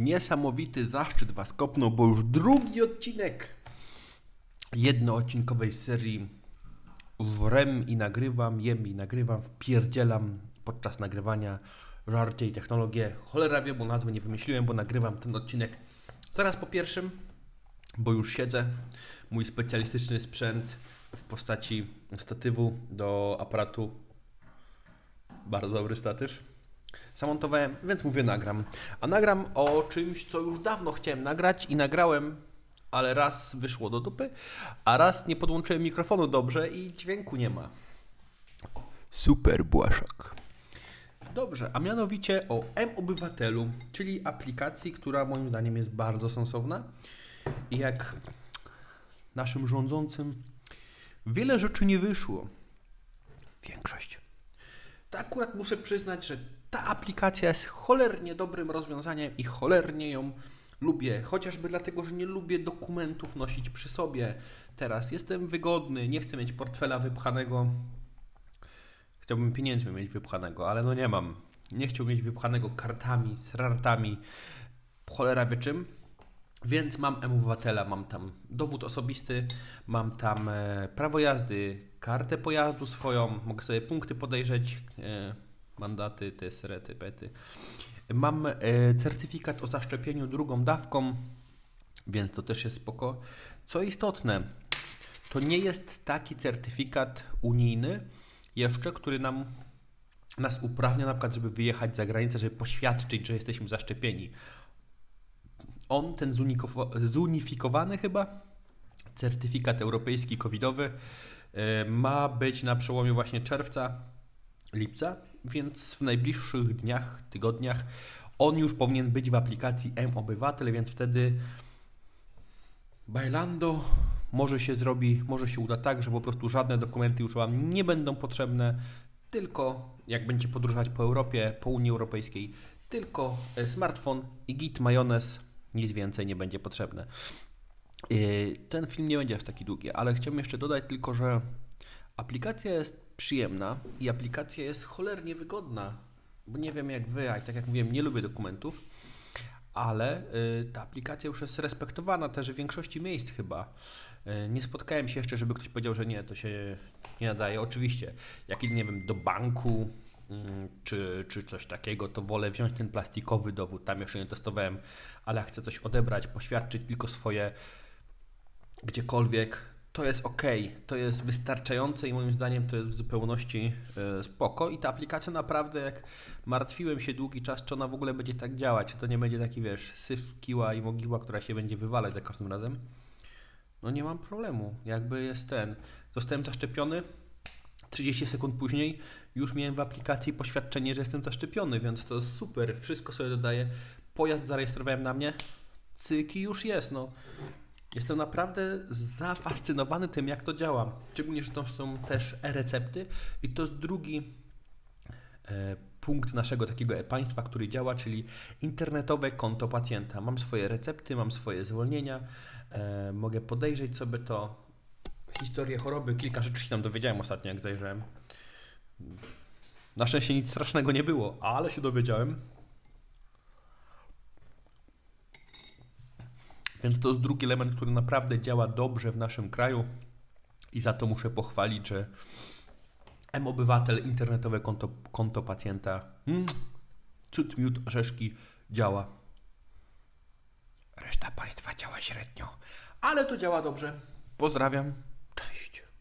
Niesamowity zaszczyt Was kopnął, bo już drugi odcinek jednoodcinkowej serii wrem i nagrywam, jem i nagrywam, wpierdzielam podczas nagrywania żarcie i technologię. Cholera wie, bo nazwy nie wymyśliłem, bo nagrywam ten odcinek zaraz po pierwszym, bo już siedzę. Mój specjalistyczny sprzęt w postaci statywu do aparatu. Bardzo dobry statyw. Zamontowałem, więc mówię nagram. A nagram o czymś, co już dawno chciałem nagrać i nagrałem, ale raz wyszło do dupy, a raz nie podłączyłem mikrofonu dobrze i dźwięku nie ma. Super Błaszak. Dobrze, a mianowicie o M-Obywatelu, czyli aplikacji, która moim zdaniem jest bardzo sensowna i jak naszym rządzącym wiele rzeczy nie wyszło. Większość. To akurat muszę przyznać, że ta aplikacja jest cholernie dobrym rozwiązaniem i cholernie ją lubię. Chociażby dlatego, że nie lubię dokumentów nosić przy sobie. Teraz jestem wygodny, nie chcę mieć portfela wypchanego. Chciałbym pieniędzmi mieć wypchanego, ale no nie mam. Nie chciałbym mieć wypchanego kartami, srartami, cholera wie czym. Więc mam M-Obywatela, mam tam dowód osobisty, mam tam e, prawo jazdy, kartę pojazdu swoją, mogę sobie punkty podejrzeć, e, mandaty, te srety, pety. Mam e, certyfikat o zaszczepieniu drugą dawką, więc to też jest spoko. Co istotne, to nie jest taki certyfikat unijny jeszcze, który nam nas uprawnia na przykład, żeby wyjechać za granicę, żeby poświadczyć, że jesteśmy zaszczepieni on, ten zunifikowany chyba certyfikat europejski covidowy e, ma być na przełomie właśnie czerwca, lipca, więc w najbliższych dniach, tygodniach on już powinien być w aplikacji M-Obywatel, więc wtedy Bailando może się zrobi, może się uda tak, że po prostu żadne dokumenty już Wam nie będą potrzebne, tylko jak będziecie podróżować po Europie, po Unii Europejskiej, tylko e, smartfon i git majonez, nic więcej nie będzie potrzebne. Yy, Ten film nie będzie aż taki długi, ale chciałbym jeszcze dodać tylko, że aplikacja jest przyjemna i aplikacja jest cholernie wygodna, bo nie wiem jak Wy, a tak jak mówiłem, nie lubię dokumentów, ale y, ta aplikacja już jest respektowana też w większości miejsc chyba. Y, Nie spotkałem się jeszcze, żeby ktoś powiedział, że nie, to się nie nadaje. Oczywiście, jak nie wiem, do banku czy, czy coś takiego, to wolę wziąć ten plastikowy dowód, tam jeszcze nie testowałem, ale chcę coś odebrać, poświadczyć tylko swoje gdziekolwiek, to jest ok, to jest wystarczające i moim zdaniem to jest w zupełności e, spoko. I ta aplikacja naprawdę, jak martwiłem się długi czas, czy ona w ogóle będzie tak działać, czy to nie będzie taki, wiesz, syf, kiła i mogiła, która się będzie wywalać za każdym razem. No nie mam problemu, jakby jest ten. Zostałem zaszczepiony, 30 sekund później już miałem w aplikacji poświadczenie, że jestem zaszczepiony, więc to jest super, wszystko sobie dodaję. Pojazd zarejestrowałem na mnie, cyki już jest, no. Jestem naprawdę zafascynowany tym, jak to działa. Szczególnie, że to są też e-recepty i to jest drugi e, punkt naszego takiego e-państwa, który działa, czyli internetowe konto pacjenta. Mam swoje recepty, mam swoje zwolnienia, e, mogę podejrzeć sobie to, historię choroby, kilka rzeczy się tam dowiedziałem ostatnio, jak zajrzałem. Na szczęście nic strasznego nie było, ale się dowiedziałem. Więc to jest drugi element, który naprawdę działa dobrze w naszym kraju i za to muszę pochwalić, że M-Obywatel, internetowe konto, konto pacjenta, mm, cud, miód, orzeszki działa. Reszta państwa działa średnio, ale to działa dobrze. Pozdrawiam.